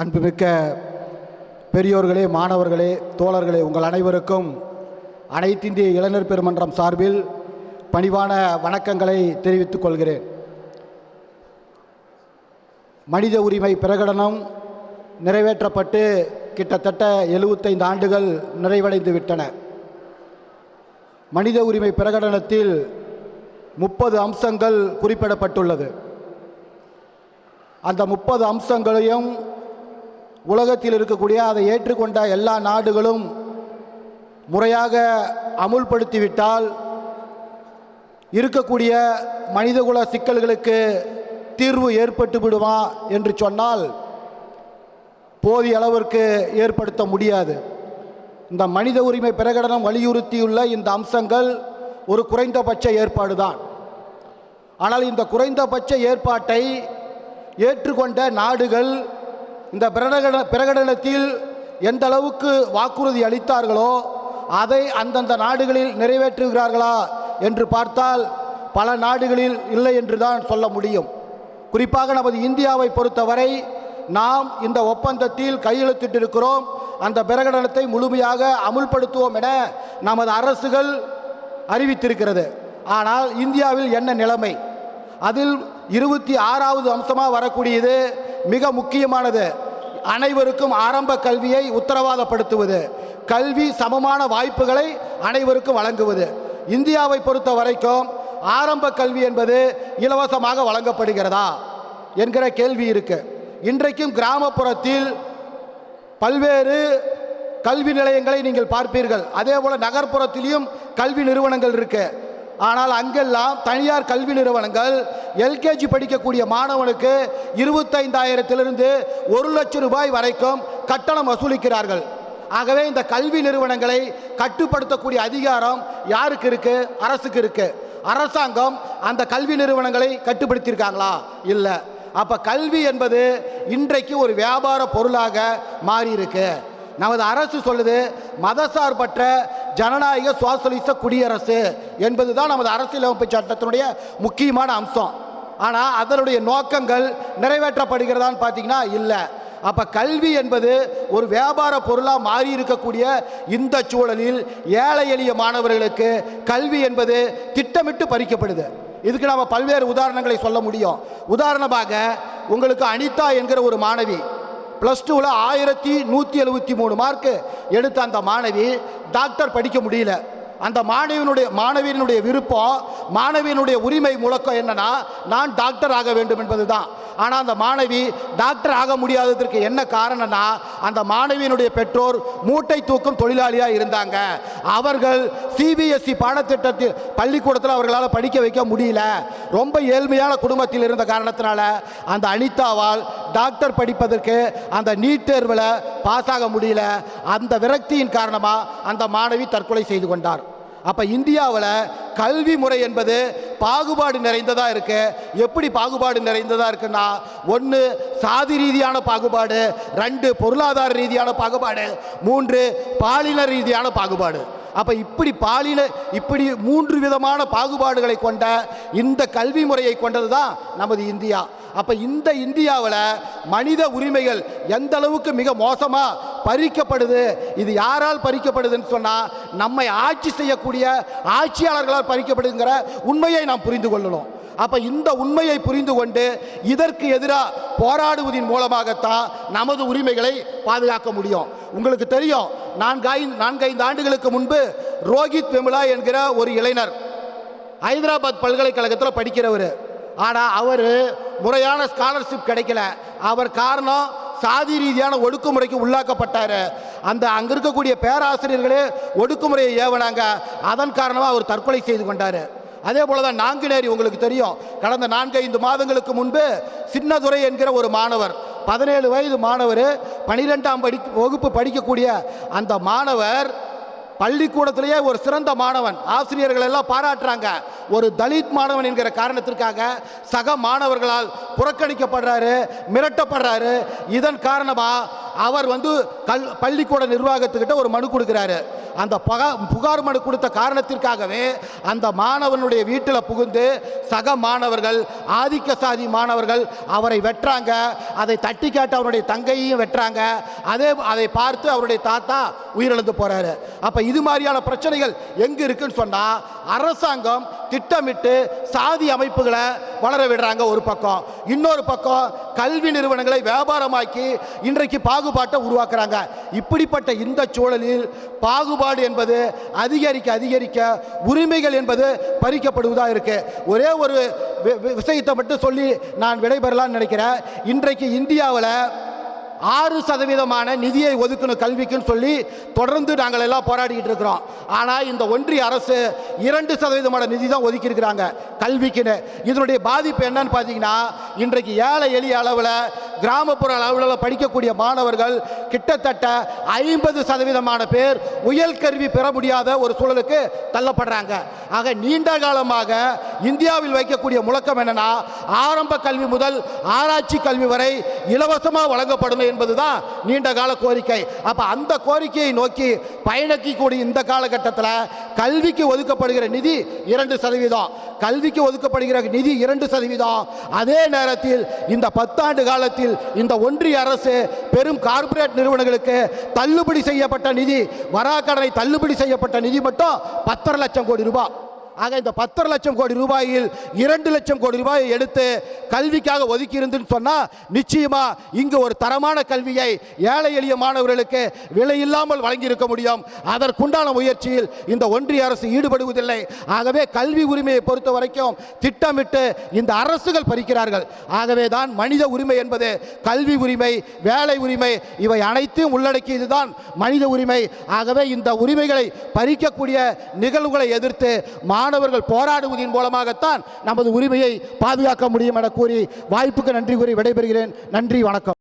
அன்புமிக்க பெரியோர்களே மாணவர்களே தோழர்களே உங்கள் அனைவருக்கும் அனைத்திந்திய இளைஞர் பெருமன்றம் சார்பில் பணிவான வணக்கங்களை தெரிவித்துக் கொள்கிறேன். மனித உரிமை பிரகடனம் நிறைவேற்றப்பட்டு கிட்டத்தட்ட எழுபத்தைந்து ஆண்டுகள் நிறைவடைந்து விட்டன. மனித உரிமை பிரகடனத்தில் முப்பது அம்சங்கள் குறிப்பிடப்பட்டுள்ளது. அந்த முப்பது அம்சங்களையும் உலகத்தில் இருக்கக்கூடிய அதை ஏற்றுக்கொண்ட எல்லா நாடுகளும் முறையாக அமுல்படுத்திவிட்டால் இருக்கக்கூடிய மனிதகுல சிக்கல்களுக்கு தீர்வு ஏற்பட்டு விடுமா என்று சொன்னால் போதிய அளவிற்கு ஏற்படுத்த முடியாது. இந்த மனித உரிமை பிரகடனம் வலியுறுத்தியுள்ள இந்த அம்சங்கள் ஒரு குறைந்தபட்ச ஏற்பாடு தான் ஆனால் இந்த குறைந்தபட்ச ஏற்பாட்டை ஏற்றுக்கொண்ட நாடுகள் இந்த பிரகடன பிரகடனத்தில் எந்த அளவுக்கு வாக்குறுதி அளித்தார்களோ அதை அந்தந்த நாடுகளில் நிறைவேற்றுகிறார்களா என்று பார்த்தால் பல நாடுகளில் இல்லை என்று தான் சொல்ல முடியும். குறிப்பாக நமது இந்தியாவை பொறுத்தவரை நாம் இந்த ஒப்பந்தத்தில் கையெழுத்திட்டிருக்கிறோம். அந்த பிரகடனத்தை முழுமையாக அமுல்படுத்துவோம் என நமது அரசுகள் அறிவித்திருக்கிறது. ஆனால் இந்தியாவில் என்ன நிலைமை? அதில் இருபத்தி ஆறாவது அம்சமாக வரக்கூடியது மிக முக்கியமானது. அனைவருக்கும் ஆரம்ப கல்வியை உத்தரவாதப்படுத்துவது. கல்வி சமமான வாய்ப்புகளை அனைவருக்கும் வழங்குவது. இந்தியாவை பொறுத்த வரைக்கும் ஆரம்ப கல்வி என்பது இலவசமாக வழங்கப்படுகிறதா என்கிற கேள்வி இருக்கு. இன்றைக்கும் கிராமப்புறத்தில் பல்வேறு கல்வி நிலையங்களை நீங்கள் பார்ப்பீர்கள். அதே போல் நகர்ப்புறத்திலையும் கல்வி நிறுவனங்கள் இருக்குது ஆனால் அங்கெல்லாம் தனியார் கல்வி நிறுவனங்கள் எல்கேஜி படிக்கக்கூடிய மாணவனுக்கு இருபத்தைந்தாயிரத்திலிருந்து ஒரு லட்சம் ரூபாய் வரைக்கும் கட்டணம் வசூலிக்கிறார்கள். ஆகவே இந்த கல்வி நிறுவனங்களை கட்டுப்படுத்தக்கூடிய அதிகாரம் யாருக்கு இருக்கு? அரசுக்கு இருக்கு. அரசாங்கம் அந்த கல்வி நிறுவனங்களை கட்டுப்படுத்தியிருக்காங்களா? இல்லை. அப்போ கல்வி என்பது இன்றைக்கு ஒரு வியாபார பொருளாக மாறி இருக்கு நமது அரசு சொல்லுது மதசார்பற்ற ஜனநாயக சோசலிச குடியரசு என்பது தான் நமது அரசியலமைப்பு சட்டத்தினுடைய முக்கியமான அம்சம். ஆனால் அதனுடைய நோக்கங்கள் நிறைவேற்றப்படுகிறதான்னு பார்த்தீங்கன்னா இல்லை. அப்போ கல்வி என்பது ஒரு வியாபார பொருளாக மாறி இருக்கக்கூடிய இந்த சூழலில் ஏழை எளிய மாணவர்களுக்கு கல்வி என்பது திட்டமிட்டு பறிக்கப்படுது. இதுக்கு நம்ம பல்வேறு உதாரணங்களை சொல்ல முடியும். உதாரணமாக உங்களுக்கு அனிதா என்கிற ஒரு மாணவி ப்ளஸ் டூவில் ஆயிரத்தி நூற்றி எழுபத்தி மூணு மார்க்கு எடுத்த அந்த மாணவி டாக்டர் படிக்க முடியல. அந்த மாணவியினுடைய மாணவியினுடைய விருப்பம் மாணவியினுடைய உரிமை முழக்கம் என்னன்னா நான் டாக்டர் ஆக வேண்டும் என்பது தான் ஆனால் அந்த மாணவி டாக்டர் ஆக முடியாததற்கு என்ன காரணம்னா அந்த மாணவியினுடைய பெற்றோர் மூட்டை தூக்கும் தொழிலாளியாக இருந்தாங்க. அவர்கள் சிபிஎஸ்சி பாடத்திட்டத்தில் பள்ளிக்கூடத்தில் அவர்களால் படிக்க வைக்க முடியல. ரொம்ப ஏழ்மையான குடும்பத்தில் இருந்த காரணத்தினால அந்த அனிதாவால் டாக்டர் படிப்பதற்கு அந்த நீட் தேர்வில் பாஸ் ஆக முடியல. அந்த விரக்தியின் காரணமாக அந்த மாணவி தற்கொலை செய்து கொண்டார். அப்போ இந்தியாவில் கல்வி முறை என்பது பாகுபாடு நிறைந்ததாக இருக்கு? எப்படி பாகுபாடு நிறைந்ததாக இருக்குன்னா ஒன்று சாதி ரீதியான பாகுபாடு ரெண்டு பொருளாதார ரீதியான பாகுபாடு மூன்று பாலின ரீதியான பாகுபாடு. அப்போ இப்படி பாலின இப்படி மூன்று விதமான பாகுபாடுகளை கொண்ட இந்த கல்வி முறையை கொண்டது தான் நமது இந்தியா. அப்போ இந்த இந்தியாவில் மனித உரிமைகள் எந்த அளவுக்கு மிக மோசமாக பறிக்கப்படுது இது யாரால் பறிக்கப்படுதுன்னு சொன்னால் நம்மை ஆட்சி செய்யக்கூடிய ஆட்சியாளர்களால் பறிக்கப்படுங்கிற உண்மையை நாம் புரிந்து கொள்ளணும். அப்போ இந்த உண்மையை புரிந்து கொண்டு இதற்கு எதிராக போராடுவதன் மூலமாகத்தான் நமது உரிமைகளை பாதுகாக்க முடியும். உங்களுக்கு தெரியும் நான்கைந்து நான்கைந்து ஆண்டுகளுக்கு முன்பு ரோஹித் விமலா என்கிற ஒரு இளைஞர் ஹைதராபாத் பல்கலைக்கழகத்தில் படிக்கிறவர். ஆனால் அவர் முறையான ஸ்காலர்ஷிப் கிடைக்கல. அவர் காரணம் சாதி ரீதியான ஒடுக்குமுறைக்கு உள்ளாக்கப்பட்டார். அந்த அங்கே இருக்கக்கூடிய பேராசிரியர்களே ஒடுக்குமுறையை ஏவனாங்க. அதன் காரணமாக அவர் தற்கொலை செய்து கொண்டார். அதே போல தான் நாங்குநேரி உங்களுக்கு தெரியும். கடந்த நான்கு ஐந்து மாதங்களுக்கு முன்பு சின்னதுரை என்கிற ஒரு மாணவர் பதினேழு வயது மாணவர் பனிரெண்டாம் படி வகுப்பு படிக்கக்கூடிய அந்த மாணவர் பள்ளிக்கூடத்திலேயே ஒரு சிறந்த மாணவன். ஆசிரியர்கள் எல்லாம் பாராட்டுறாங்க. ஒரு தலித் மாணவன் என்கிற காரணத்திற்காக சக மாணவர்களால் புறக்கணிக்கப்படுறாரு மிரட்டப்படுறாரு. இதன் காரணமாக அவர் வந்து கல் பள்ளிக்கூட நிர்வாகத்துக்கிட்ட ஒரு மனு கொடுக்குறாரு. அந்த பகா புகார் மனு கொடுத்த காரணத்திற்காகவே அந்த மாணவனுடைய வீட்டில் புகுந்து சக மாணவர்கள் ஆதிக்க சாதி மாணவர்கள் அவரை வெட்டுறாங்க. அதை தட்டி கேட்டு அவருடைய தங்கையையும் வெட்டுறாங்க. அதே அதை பார்த்து அவருடைய தாத்தா உயிரிழந்து போகிறாரு அப்போ இது மாதிரியான பிரச்சனைகள் எங்கே இருக்குன்னு சொன்னால் அரசாங்கம் திட்டமிட்டு சாதி அமைப்புகளை வளர விடுறாங்க ஒரு பக்கம். இன்னொரு பக்கம் கல்வி நிறுவனங்களை வியாபாரமாக்கி இன்றைக்கு பாகுபாட்டை உருவாக்குறாங்க. இப்படிப்பட்ட இந்த சூழலில் பாகுபாடு என்பது அதிகரிக்க அதிகரிக்க உரிமைகள் என்பது பறிக்கப்படுவதாக இருக்குது ஒரே ஒரு வி- வி- விஷயத்தை மட்டும் சொல்லி நான் விடைபெறலாம்னு நினைக்கிறேன். இன்றைக்கு இந்தியாவில் ஆறு சதவீதமான நிதியை ஒதுக்கணும் கல்விக்குன்னு சொல்லி தொடர்ந்து நாங்கள் எல்லாம் போராடிக்கிட்டு இருக்கிறோம். ஆனால் இந்த ஒன்றிய அரசு இரண்டு சதவீதமான நிதி தான் ஒதுக்கியிருக்கிறாங்க கல்விக்குன்னு. இதனுடைய பாதிப்பு என்னன்னு பார்த்தீங்கன்னா இன்றைக்கு ஏழை எளிய அளவில் கிராமப்புற அளவில் படிக்கக்கூடிய மாணவர்கள் கிட்டத்தட்ட ஐம்பது சதவீதமான பேர் உயர்கல்வி பெற முடியாத ஒரு சூழலுக்கு தள்ளப்படுறாங்க. ஆக நீண்ட காலமாக இந்தியாவில் வைக்கக்கூடிய முழக்கம் என்னன்னா ஆரம்ப கல்வி முதல் ஆராய்ச்சி கல்வி வரை இலவசமாக வழங்கப்படணும் என்பதுதான் நீண்ட கால கோரிக்கை. அப்போ அந்த கோரிக்கையை நோக்கி பயணிக்கக்கூடிய இந்த காலகட்டத்தில் கல்விக்கு ஒதுக்கப்படுகிற நிதி இரண்டு சதவீதம். கல்விக்கு ஒதுக்கப்படுகிற நிதி இரண்டு சதவீதம். அதே நேரத்தில் இந்த பத்தாண்டு காலத்தில் இந்த ஒன்றிய அரசு பெரும் கார்ப்பரேட் நிறுவனங்களுக்கு தள்ளுபடி செய்யப்பட்ட நிதி வராக்கடனை தள்ளுபடி செய்யப்பட்ட நிதி மட்டும் பத்தரை லட்சம் கோடி ரூபாய். ஆக இந்த பத்தரை லட்சம் கோடி ரூபாயில் இரண்டு லட்சம் கோடி ரூபாயை எடுத்து கல்விக்காக ஒதுக்கி இருந்துன்னு சொன்னால் நிச்சயமாக இங்கு ஒரு தரமான கல்வியை ஏழை எளிய மாணவர்களுக்கு விலை இல்லாமல் வழங்கியிருக்க முடியும். அதற்குண்டான முயற்சியில் இந்த ஒன்றிய அரசு ஈடுபடுவதில்லை. ஆகவே கல்வி உரிமையை பொறுத்த வரைக்கும் திட்டமிட்டு இந்த அரசுகள் பறிக்கிறார்கள். ஆகவே தான் மனித உரிமை என்பது கல்வி உரிமை வேலை உரிமை இவை அனைத்தையும் உள்ளடக்கியதுதான் மனித உரிமை. ஆகவே இந்த உரிமைகளை பறிக்கக்கூடிய நிகழ்வுகளை எதிர்த்து மாணவர்கள் போராடுவதன் மூலமாகத்தான் நமது உரிமையை பாதுகாக்க முடியும் என கூறி வாய்ப்புக்கு நன்றி கூறி விடைபெறுகிறேன். நன்றி வணக்கம்.